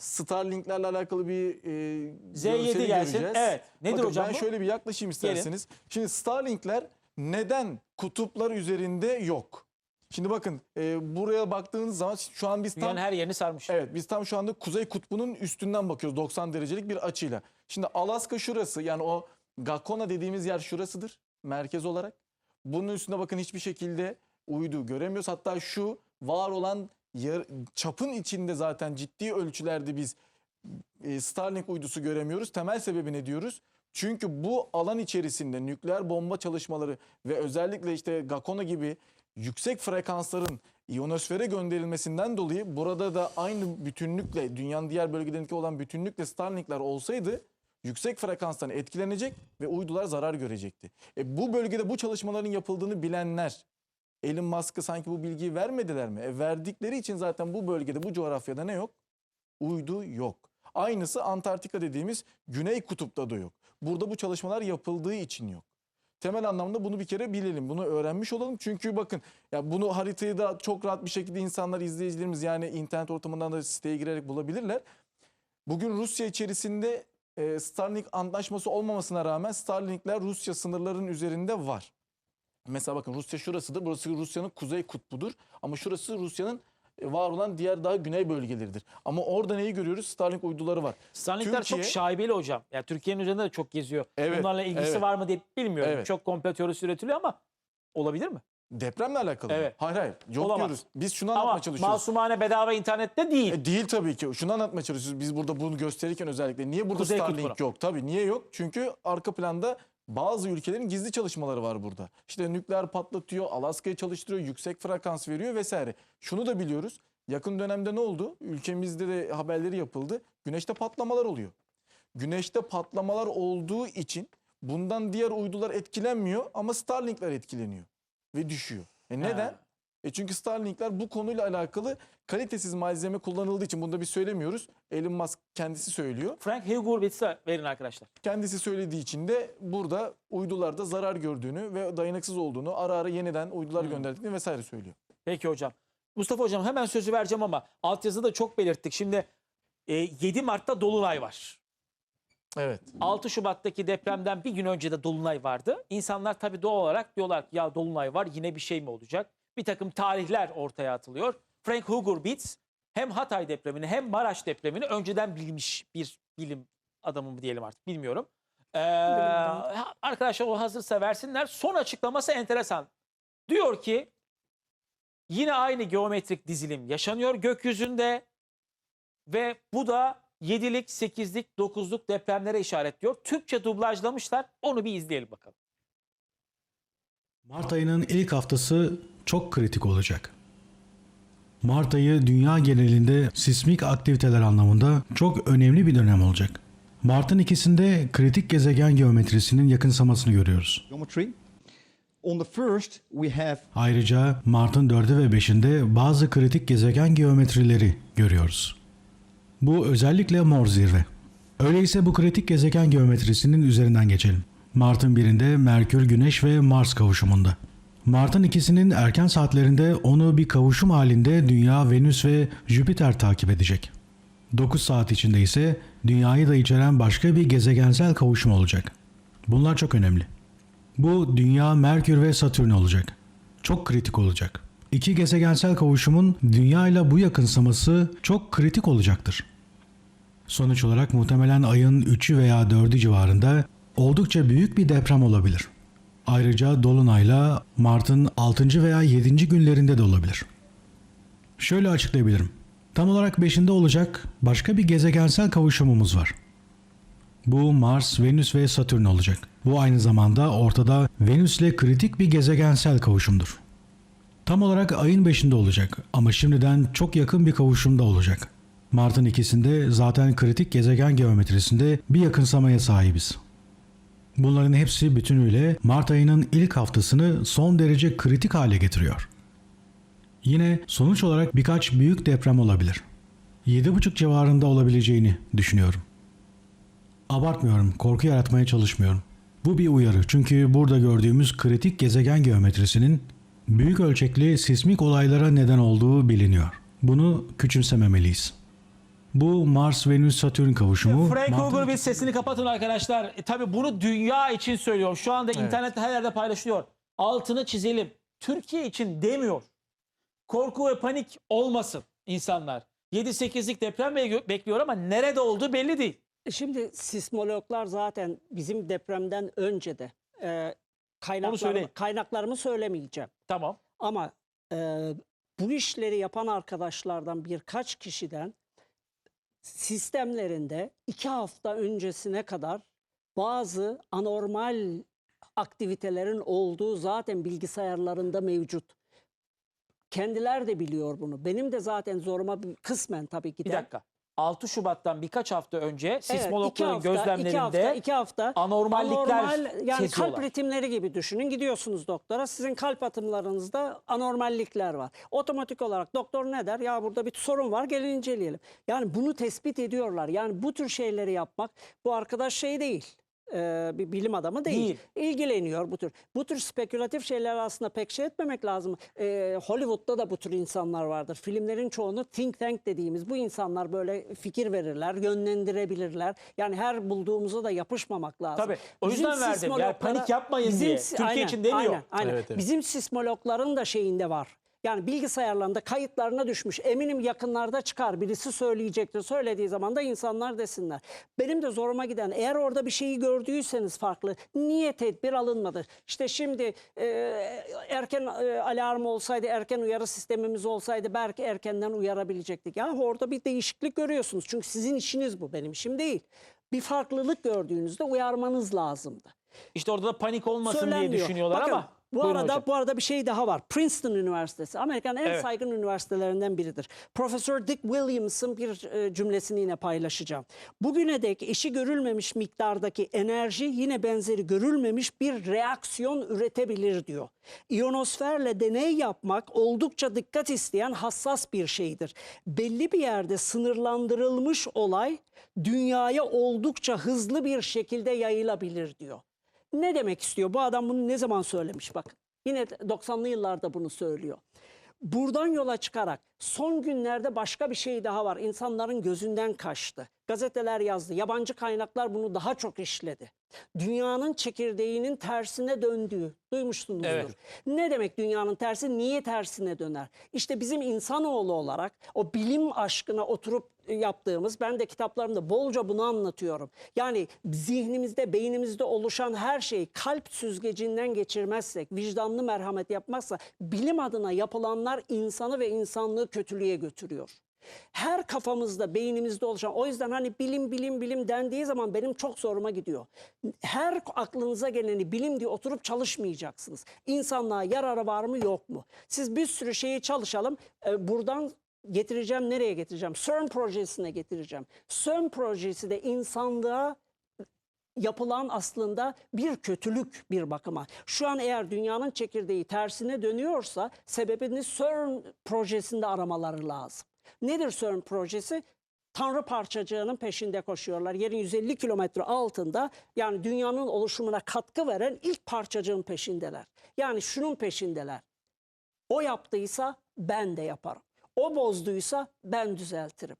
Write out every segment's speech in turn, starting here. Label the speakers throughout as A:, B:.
A: Starlink'lerle alakalı bir e,
B: Z7
A: görseli
B: gelsin.
A: göreceğiz.
B: Evet. Nedir
A: Bakın
B: hocam
A: ben
B: bu?
A: şöyle bir yaklaşayım isterseniz. Şimdi Starlink'ler neden kutuplar üzerinde yok? Şimdi bakın e, buraya baktığınız zaman şu an biz tam
B: Dünyanın her yerini sarmış.
A: Evet biz tam şu anda Kuzey Kutbu'nun üstünden bakıyoruz 90 derecelik bir açıyla. Şimdi Alaska şurası yani o Gakona dediğimiz yer şurasıdır merkez olarak. Bunun üstünde bakın hiçbir şekilde uydu göremiyoruz. Hatta şu var olan yer, çapın içinde zaten ciddi ölçülerde biz e, Starlink uydusu göremiyoruz. Temel sebebi ne diyoruz? Çünkü bu alan içerisinde nükleer bomba çalışmaları ve özellikle işte Gakona gibi yüksek frekansların ionosfere gönderilmesinden dolayı burada da aynı bütünlükle dünyanın diğer bölgelerindeki olan bütünlükle Starlink'ler olsaydı yüksek frekanstan etkilenecek ve uydular zarar görecekti. E, bu bölgede bu çalışmaların yapıldığını bilenler Elon Musk'a sanki bu bilgiyi vermediler mi? E, verdikleri için zaten bu bölgede bu coğrafyada ne yok? Uydu yok. Aynısı Antarktika dediğimiz Güney Kutup'ta da yok. Burada bu çalışmalar yapıldığı için yok. Temel anlamda bunu bir kere bilelim. Bunu öğrenmiş olalım. Çünkü bakın ya bunu haritayı da çok rahat bir şekilde insanlar izleyicilerimiz yani internet ortamından da siteye girerek bulabilirler. Bugün Rusya içerisinde e, Starlink antlaşması olmamasına rağmen Starlink'ler Rusya sınırlarının üzerinde var. Mesela bakın Rusya şurasıdır. Burası Rusya'nın kuzey kutbudur. Ama şurası Rusya'nın e, var olan diğer daha güney bölgeleridir. Ama orada neyi görüyoruz? Starlink uyduları var.
B: Starlink'ler çok
A: Türkiye-
B: şaibeli hocam. Yani Türkiye'nin üzerinde de çok geziyor.
A: Evet,
B: Bunlarla ilgisi
A: evet.
B: var mı diye bilmiyorum.
A: Evet.
B: Çok komplo teorisi üretiliyor ama olabilir mi?
A: Depremle alakalı. mı?
B: Evet.
A: Hayır hayır. Yok
B: Olamaz.
A: diyoruz. Biz şunu anlatmaya
B: Ama
A: çalışıyoruz.
B: masumane bedava internette değil.
A: E, değil tabii ki. Şunu anlatmaya çalışıyoruz. Biz burada bunu gösterirken özellikle. Niye burada
B: Kuzey
A: Starlink
B: kutbuna.
A: yok? Tabii niye yok? Çünkü arka planda bazı ülkelerin gizli çalışmaları var burada. İşte nükleer patlatıyor, Alaska'yı çalıştırıyor, yüksek frekans veriyor vesaire. Şunu da biliyoruz. Yakın dönemde ne oldu? Ülkemizde de haberleri yapıldı. Güneşte patlamalar oluyor. Güneşte patlamalar olduğu için bundan diğer uydular etkilenmiyor ama Starlink'ler etkileniyor ve düşüyor. E neden?
B: Ha.
A: E çünkü Starlink'ler bu konuyla alakalı kalitesiz malzeme kullanıldığı için bunu da biz söylemiyoruz. Elon Musk kendisi söylüyor.
B: Frank Hurwitz'e verin arkadaşlar.
A: Kendisi söylediği için de burada uydularda zarar gördüğünü ve dayanıksız olduğunu, ara ara yeniden uydular
B: Hmm.
A: gönderdiklerini vesaire söylüyor.
B: Peki hocam. Mustafa hocam hemen sözü vereceğim ama altyazıda çok belirttik. Şimdi e, 7 Mart'ta Dolunay var.
A: Evet.
B: 6 Şubat'taki depremden bir gün önce de Dolunay vardı. İnsanlar tabii doğal olarak diyorlar ki ya Dolunay var yine bir şey mi olacak? Bir takım tarihler ortaya atılıyor. Frank Hurwitz hem Hatay depremini hem Maraş depremini önceden bilmiş bir bilim adamı mı diyelim artık bilmiyorum. Ee, arkadaşlar o hazırsa versinler. Son açıklaması enteresan. Diyor ki yine aynı geometrik dizilim yaşanıyor gökyüzünde ve bu da 7'lik, 8'lik, 9'luk depremlere işaretliyor. Türkçe dublajlamışlar. Onu bir izleyelim bakalım.
C: Mart ayının ilk haftası çok kritik olacak. Mart ayı dünya genelinde sismik aktiviteler anlamında çok önemli bir dönem olacak. Mart'ın ikisinde kritik gezegen geometrisinin yakınsamasını görüyoruz. Ayrıca Mart'ın 4'ü ve 5'inde bazı kritik gezegen geometrileri görüyoruz. Bu özellikle mor zirve. Öyleyse bu kritik gezegen geometrisinin üzerinden geçelim. Mart'ın birinde Merkür, Güneş ve Mars kavuşumunda. Mart'ın ikisinin erken saatlerinde onu bir kavuşum halinde Dünya, Venüs ve Jüpiter takip edecek. 9 saat içinde ise Dünyayı da içeren başka bir gezegensel kavuşum olacak. Bunlar çok önemli. Bu Dünya, Merkür ve Satürn olacak. Çok kritik olacak. İki gezegensel kavuşumun Dünya ile bu yakınsaması çok kritik olacaktır. Sonuç olarak muhtemelen ayın 3'ü veya 4'ü civarında oldukça büyük bir deprem olabilir. Ayrıca Dolunay'la Mart'ın 6. veya 7. günlerinde de olabilir. Şöyle açıklayabilirim. Tam olarak 5'inde olacak başka bir gezegensel kavuşumumuz var. Bu Mars, Venüs ve Satürn olacak. Bu aynı zamanda ortada Venüs ile kritik bir gezegensel kavuşumdur. Tam olarak ayın 5'inde olacak ama şimdiden çok yakın bir kavuşumda olacak. Mart'ın ikisinde zaten kritik gezegen geometrisinde bir yakınsamaya sahibiz. Bunların hepsi bütünüyle Mart ayının ilk haftasını son derece kritik hale getiriyor. Yine sonuç olarak birkaç büyük deprem olabilir. 7,5 civarında olabileceğini düşünüyorum. Abartmıyorum, korku yaratmaya çalışmıyorum. Bu bir uyarı çünkü burada gördüğümüz kritik gezegen geometrisinin büyük ölçekli sismik olaylara neden olduğu biliniyor. Bunu küçümsememeliyiz. Bu Mars-Venüs-Satürn kavuşumu.
B: Frank Hooger bir sesini kapatın arkadaşlar. E, tabii bunu dünya için söylüyor. Şu anda internette her yerde paylaşılıyor. Altını çizelim. Türkiye için demiyor. Korku ve panik olmasın insanlar. 7-8'lik deprem be- bekliyor ama nerede olduğu belli değil.
D: Şimdi sismologlar zaten bizim depremden önce de e, kaynaklarımı, kaynaklarımı söylemeyeceğim.
B: Tamam.
D: Ama e, bu işleri yapan arkadaşlardan birkaç kişiden sistemlerinde iki hafta öncesine kadar bazı anormal aktivitelerin olduğu zaten bilgisayarlarında mevcut. Kendiler de biliyor bunu. Benim de zaten zoruma kısmen tabii ki
B: Bir dakika. 6 Şubat'tan birkaç hafta önce
D: Evet,
B: sismologların
D: hafta,
B: gözlemlerinde
D: iki hafta, iki hafta
B: anormallikler
D: anormal, yani
B: seziyorlar.
D: kalp ritimleri gibi düşünün. Gidiyorsunuz doktora. Sizin kalp atımlarınızda anormallikler var. Otomatik olarak doktor ne der? Ya burada bir sorun var gelin inceleyelim. Yani bunu tespit ediyorlar. Yani bu tür şeyleri yapmak bu arkadaş şey değil. Ee, bir bilim adamı değil.
B: Değil.
D: İlgileniyor bu tür. Bu tür spekülatif şeyler aslında pek şey etmemek lazım. Ee, Hollywood'da da bu tür insanlar vardır. Filmlerin çoğunu think tank dediğimiz bu insanlar böyle fikir verirler, yönlendirebilirler. Yani her bulduğumuza da yapışmamak lazım.
B: Tabii. O yüzden
D: Bizim
B: verdim. Yani panik yapmayın diye.
D: si-
B: Türkiye için demiyor.
D: Aynen, aynen.
A: Evet, evet.
D: Bizim sismologların da şeyinde var. Yani bilgisayarlarında kayıtlarına düşmüş. Eminim yakınlarda çıkar. Birisi söyleyecektir. Söylediği zaman da insanlar desinler. Benim de zoruma giden eğer orada bir şeyi gördüyseniz farklı niye tedbir alınmadı? İşte şimdi e, erken e, alarm olsaydı, erken uyarı sistemimiz olsaydı belki erkenden uyarabilecektik. Ya orada bir değişiklik görüyorsunuz. Çünkü sizin işiniz bu benim işim değil. Bir farklılık gördüğünüzde uyarmanız lazımdı.
B: İşte orada da panik olmasın diye
D: Söylenmiyor.
B: düşünüyorlar
D: Bakın,
B: ama.
D: Bu
B: Buyurun
D: arada
B: hocam.
D: bu arada bir şey daha var. Princeton Üniversitesi Amerika'nın en
B: Evet.
D: saygın üniversitelerinden biridir. Profesör Dick Williams'ın bir e, cümlesini yine paylaşacağım. Bugüne dek eşi görülmemiş miktardaki enerji yine benzeri görülmemiş bir reaksiyon üretebilir diyor. İyonosferle deney yapmak oldukça dikkat isteyen hassas bir şeydir. Belli bir yerde sınırlandırılmış olay dünyaya oldukça hızlı bir şekilde yayılabilir diyor. Ne demek istiyor? Bu adam bunu ne zaman söylemiş bak. Yine 90'lı yıllarda bunu söylüyor. Buradan yola çıkarak son günlerde başka bir şey daha var. İnsanların gözünden kaçtı. Gazeteler yazdı. Yabancı kaynaklar bunu daha çok işledi. Dünyanın çekirdeğinin tersine döndüğü duymuşsunuzdur.
B: Evet.
D: Ne demek dünyanın tersi? Niye tersine döner? İşte bizim insanoğlu olarak o bilim aşkına oturup yaptığımız, ben de kitaplarımda bolca bunu anlatıyorum. Yani zihnimizde, beynimizde oluşan her şeyi kalp süzgecinden geçirmezsek, vicdanlı merhamet yapmazsa bilim adına yapılanlar insanı ve insanlığı kötülüğe götürüyor. Her kafamızda, beynimizde oluşan, o yüzden hani bilim, bilim, bilim dendiği zaman benim çok zoruma gidiyor. Her aklınıza geleni bilim diye oturup çalışmayacaksınız. İnsanlığa yararı var mı yok mu? Siz bir sürü şeyi çalışalım, e, buradan getireceğim, nereye getireceğim? CERN projesine getireceğim. CERN projesi de insanlığa yapılan aslında bir kötülük bir bakıma. Şu an eğer dünyanın çekirdeği tersine dönüyorsa sebebini CERN projesinde aramaları lazım. Nedir CERN projesi? Tanrı parçacığının peşinde koşuyorlar. Yerin 150 kilometre altında yani dünyanın oluşumuna katkı veren ilk parçacığın peşindeler. Yani şunun peşindeler. O yaptıysa ben de yaparım. O bozduysa ben düzeltirim.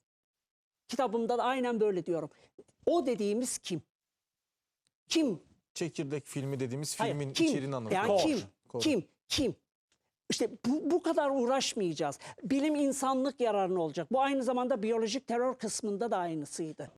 D: Kitabımda da aynen böyle diyorum. O dediğimiz kim? Kim?
A: Çekirdek filmi dediğimiz
D: Hayır,
A: filmin
D: kim?
A: içeriğini anlatıyor.
D: Yani
B: Kor.
D: kim?
A: Kor.
D: Kim? Kim? İşte bu, bu kadar uğraşmayacağız. Bilim insanlık yararına olacak. Bu aynı zamanda biyolojik terör kısmında da aynısıydı.